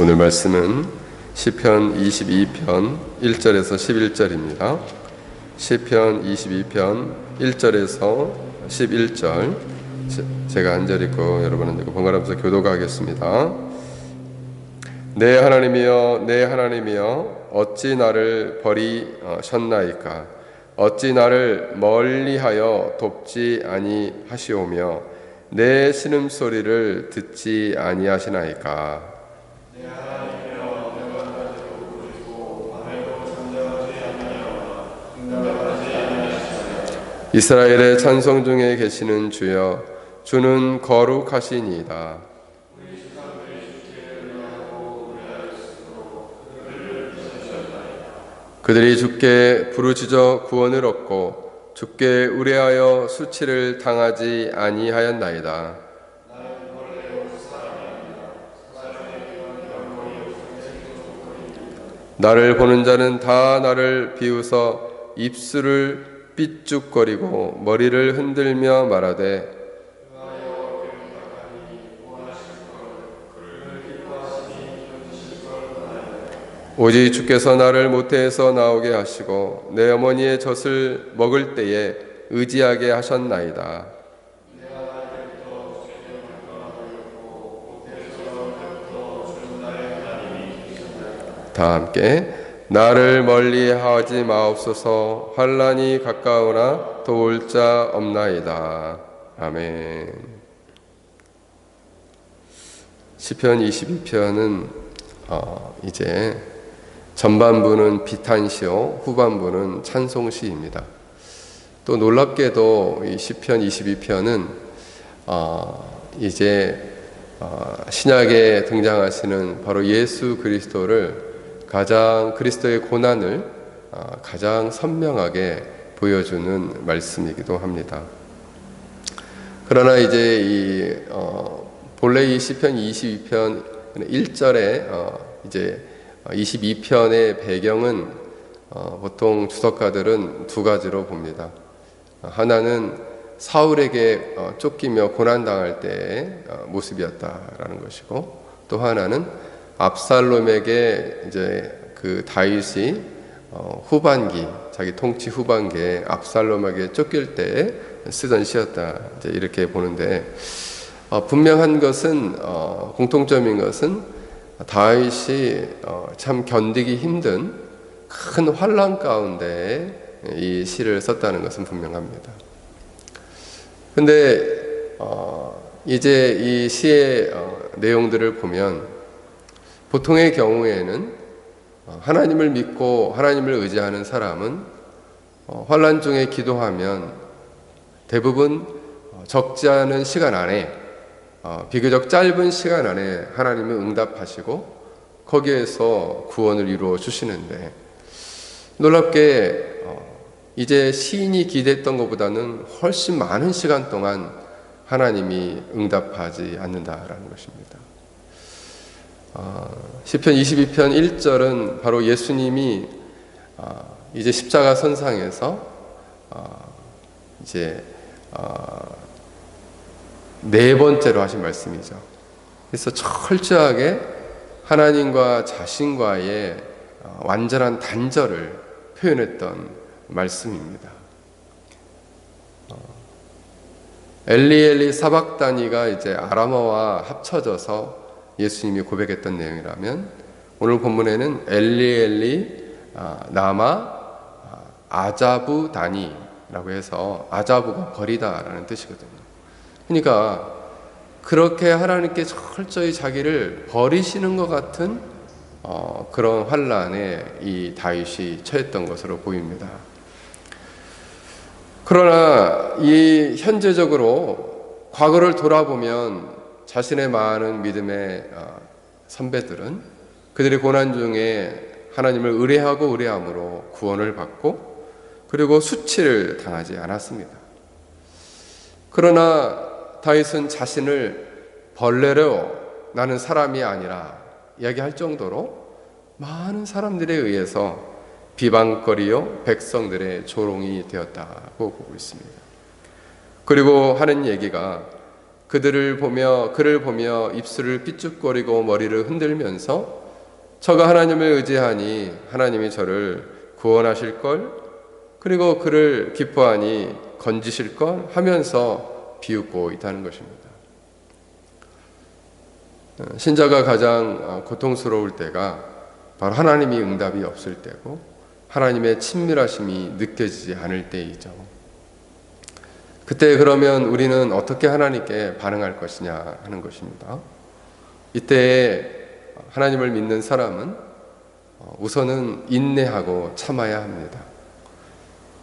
오늘 말씀은 시편 22편 1절에서 11절입니다. 시편 22편 1절에서 11절 제가 한 절 읽고 여러분은 이거 번갈아가면서 교도하겠습니다. 내 하나님이여 내 하나님이여 어찌 나를 버리셨나이까 어찌 나를 멀리하여 돕지 아니하시오며 내 신음소리를 듣지 아니하시나이까 이스라엘의 찬송 중에 계시는 주여 주는 거룩하시니이다. 그들이 주께 부르짖어 구원을 얻고 주께 의뢰하여 수치를 당하지 아니하였나이다. 나를 보는 자는 다 나를 비웃어 입술을 삐죽거리고 머리를 흔들며 말하되 오직 주께서 나를 모태에서 나오게 하시고 내 어머니의 젖을 먹을 때에 의지하게 하셨나이다. 다 함께 나를 멀리 하지 마옵소서 환란이 가까우나 도울 자 없나이다. 아멘. 시편 22편은 어, 이제 전반부는 비탄시요, 후반부는 찬송시입니다. 또 놀랍게도 이 시편 22편은 어, 이제 어, 신약에 등장하시는 바로 예수 그리스도를 가장 그리스도의 고난을 어, 가장 선명하게 보여주는 말씀이기도 합니다. 그러나 이제 이 어, 본래 이 시편 22편 1절에 어, 이제 22편의 배경은 어, 보통 주석가들은 두 가지로 봅니다. 하나는 사울에게 어, 쫓기며 고난당할 때의 어, 모습이었다라는 것이고 또 하나는 압살롬에게 이제 그 다윗이 어, 후반기 자기 통치 후반기에 압살롬에게 쫓길 때 쓰던 시였다 이제 이렇게 보는데 어, 분명한 것은 어, 공통점인 것은 다윗이 어, 참 견디기 힘든 큰 환란 가운데 이 시를 썼다는 것은 분명합니다. 근데 어, 이제 이 시의 어, 내용들을 보면 보통의 경우에는 어, 하나님을 믿고 하나님을 의지하는 사람은 어, 환란 중에 기도하면 대부분 어, 적지 않은 시간 안에 비교적 짧은 시간 안에 하나님은 응답하시고 거기에서 구원을 이루어 주시는데 놀랍게 이제 시인이 기대했던 것보다는 훨씬 많은 시간 동안 하나님이 응답하지 않는다라는 것입니다. 어, 시편 22편 1절은 바로 예수님이 어, 이제 십자가 선상에서 어, 이제 네 번째로 하신 말씀이죠. 그래서 철저하게 하나님과 자신과의 완전한 단절을 표현했던 말씀입니다. 엘리엘리 사박다니가 이제 아람어와 합쳐져서 예수님이 고백했던 내용이라면 오늘 본문에는 엘리 엘리 아, 나마 아, 아자부 다니라고 해서 아자부가 버리다라는 뜻이거든요. 그러니까 그렇게 하나님께 철저히 자기를 버리시는 것 같은 어, 그런 환란에 이 다윗이 처했던 것으로 보입니다. 그러나 이 현재적으로 과거를 돌아보면 자신의 많은 믿음의 어, 선배들은 그들의 고난 중에 하나님을 의뢰하고 의뢰함으로 구원을 받고 그리고 수치를 당하지 않았습니다. 그러나 다윗은 자신을 벌레로 나는 사람이 아니라 이야기할 정도로 많은 사람들에 의해서 비방거리요 백성들의 조롱이 되었다고 보고 있습니다. 그리고 하는 얘기가 그들을 보며 그를 보며 입술을 삐죽거리고 머리를 흔들면서 저가 하나님을 의지하니 하나님이 저를 구원하실 걸 그리고 그를 기뻐하니 건지실 걸 하면서 비웃고 있다는 것입니다. 신자가 가장 고통스러울 때가 바로 하나님이 응답이 없을 때고 하나님의 친밀하심이 느껴지지 않을 때이죠. 그때 그러면 우리는 어떻게 하나님께 반응할 것이냐 하는 것입니다. 이때 하나님을 믿는 사람은 우선은 인내하고 참아야 합니다.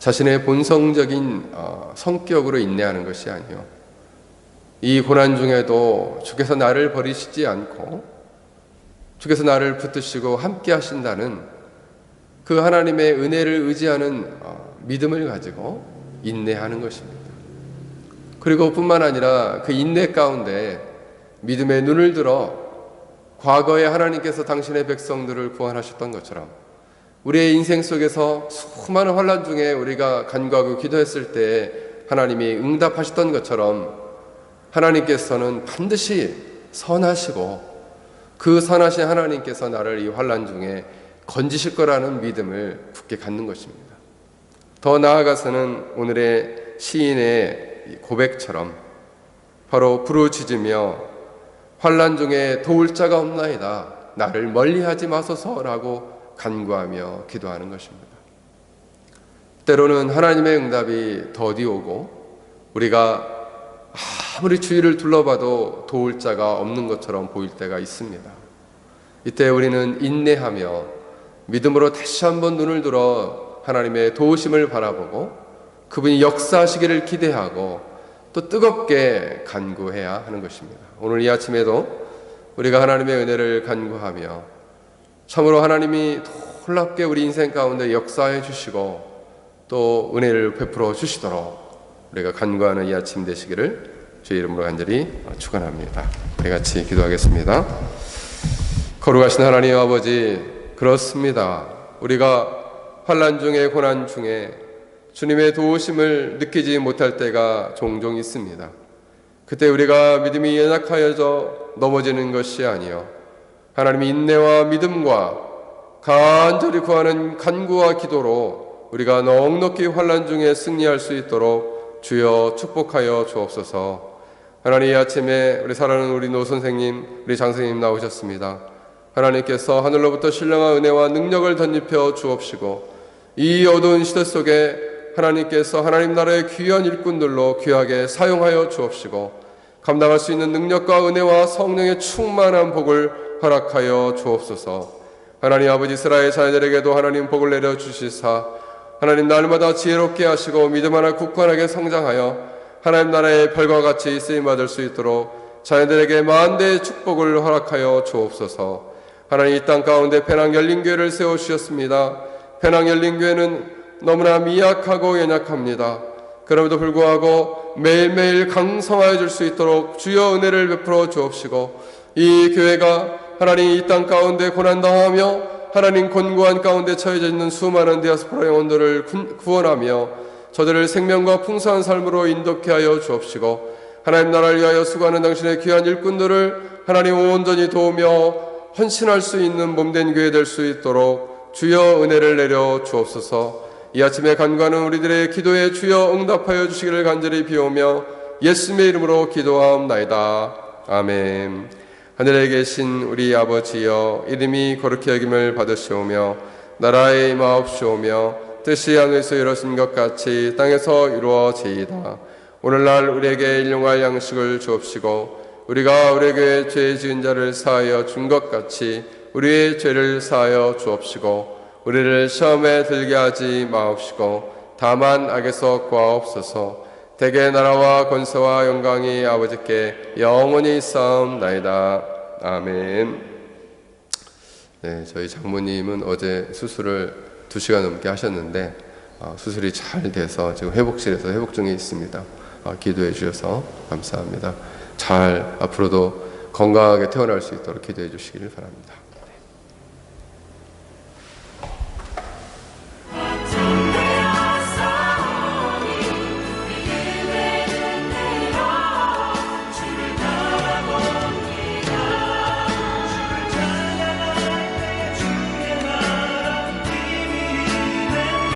자신의 본성적인 어, 성격으로 인내하는 것이 아니요. 이 고난 중에도 주께서 나를 버리시지 않고 주께서 나를 붙드시고 함께 하신다는 그 하나님의 은혜를 의지하는 어, 믿음을 가지고 인내하는 것입니다. 그리고 뿐만 아니라 그 인내 가운데 믿음의 눈을 들어 과거에 하나님께서 당신의 백성들을 구원하셨던 것처럼 우리의 인생 속에서 수많은 환란 중에 우리가 간구하고 기도했을 때 하나님이 응답하셨던 것처럼 하나님께서는 반드시 선하시고 그 선하신 하나님께서 나를 이 환란 중에 건지실 거라는 믿음을 굳게 갖는 것입니다. 더 나아가서는 오늘의 시인의 고백처럼 바로 부르짖으며 환란 중에 도울 자가 없나이다. 나를 멀리하지 마소서라고 간구하며 기도하는 것입니다. 때로는 하나님의 응답이 더디 오고 우리가 아무리 주위를 둘러봐도 도울 자가 없는 것처럼 보일 때가 있습니다. 이때 우리는 인내하며 믿음으로 다시 한번 눈을 들어 하나님의 도우심을 바라보고 그분이 역사하시기를 기대하고 또 뜨겁게 간구해야 하는 것입니다. 오늘 이 아침에도 우리가 하나님의 은혜를 간구하며 참으로 하나님이 놀랍게 우리 인생 가운데 역사해 주시고 또 은혜를 베풀어 주시도록 우리가 간구하는 이 아침 되시기를 주의 이름으로 간절히 축원합니다. 우리 같이 기도하겠습니다. 거룩하신 하나님 아버지 그렇습니다. 우리가 환란 중에 고난 중에 주님의 도우심을 느끼지 못할 때가 종종 있습니다. 그때 우리가 믿음이 연약하여져 넘어지는 것이 아니요 하나님의 인내와 믿음과 간절히 구하는 간구와 기도로 우리가 넉넉히 환란 중에 승리할 수 있도록 주여 축복하여 주옵소서. 하나님 이 아침에 우리 사랑하는 우리 노 선생님, 우리 장 선생님 나오셨습니다. 하나님께서 하늘로부터 신령한 은혜와 능력을 덧입혀 주옵시고 이 어두운 시대 속에 하나님께서 하나님 나라의 귀한 일꾼들로 귀하게 사용하여 주옵시고 감당할 수 있는 능력과 은혜와 성령의 충만한 복을 허락하여 주옵소서. 하나님 아버지 이스라엘 자녀들에게도 하나님 복을 내려 주시사 하나님 날마다 지혜롭게 하시고 믿음 하나 굳건하게 성장하여 하나님 나라의 별과 같이 쓰임 받을 수 있도록 자녀들에게 만대의 축복을 허락하여 주옵소서. 하나님 이 땅 가운데 배낭 열린 교회를 세워 주셨습니다. 배낭 열린 교회는 너무나 미약하고 연약합니다. 그럼에도 불구하고 매일매일 강성하여 줄 수 있도록 주여 은혜를 베풀어 주옵시고 이 교회가 하나님 이 땅 가운데 고난당하며 하나님 권고한 가운데 처해져 있는 수많은 디아스포라 영혼들을 구원하며 저들을 생명과 풍성한 삶으로 인도케 하여 주옵시고 하나님 나라를 위하여 수고하는 당신의 귀한 일꾼들을 하나님 온전히 도우며 헌신할 수 있는 몸된 교회 될 수 있도록 주여 은혜를 내려 주옵소서 이 아침에 간과하는 우리들의 기도에 주여 응답하여 주시기를 간절히 비오며 예수님의 이름으로 기도하옵나이다. 아멘. 하늘에 계신 우리 아버지여 이름이 거룩히 여김을 받으시오며 나라의 임하옵시오며 뜻이 하늘에서 이루어진 것 같이 땅에서 이루어지이다. 오늘날 우리에게 일용할 양식을 주옵시고 우리가 우리에게 죄 지은 자를 사하여 준 것 같이 우리의 죄를 사하여 주옵시고 우리를 시험에 들게 하지 마옵시고 다만 악에서 구하옵소서. 대개 나라와 권세와 영광이 아버지께 영원히 싸움나이다. 아멘. 네, 저희 장모님은 어제 수술을 2시간 넘게 하셨는데 어, 수술이 잘 돼서 지금 회복실에서 회복 중에 있습니다. 어, 기도해 주셔서 감사합니다. 잘 앞으로도 건강하게 태어날 수 있도록 기도해 주시기를 바랍니다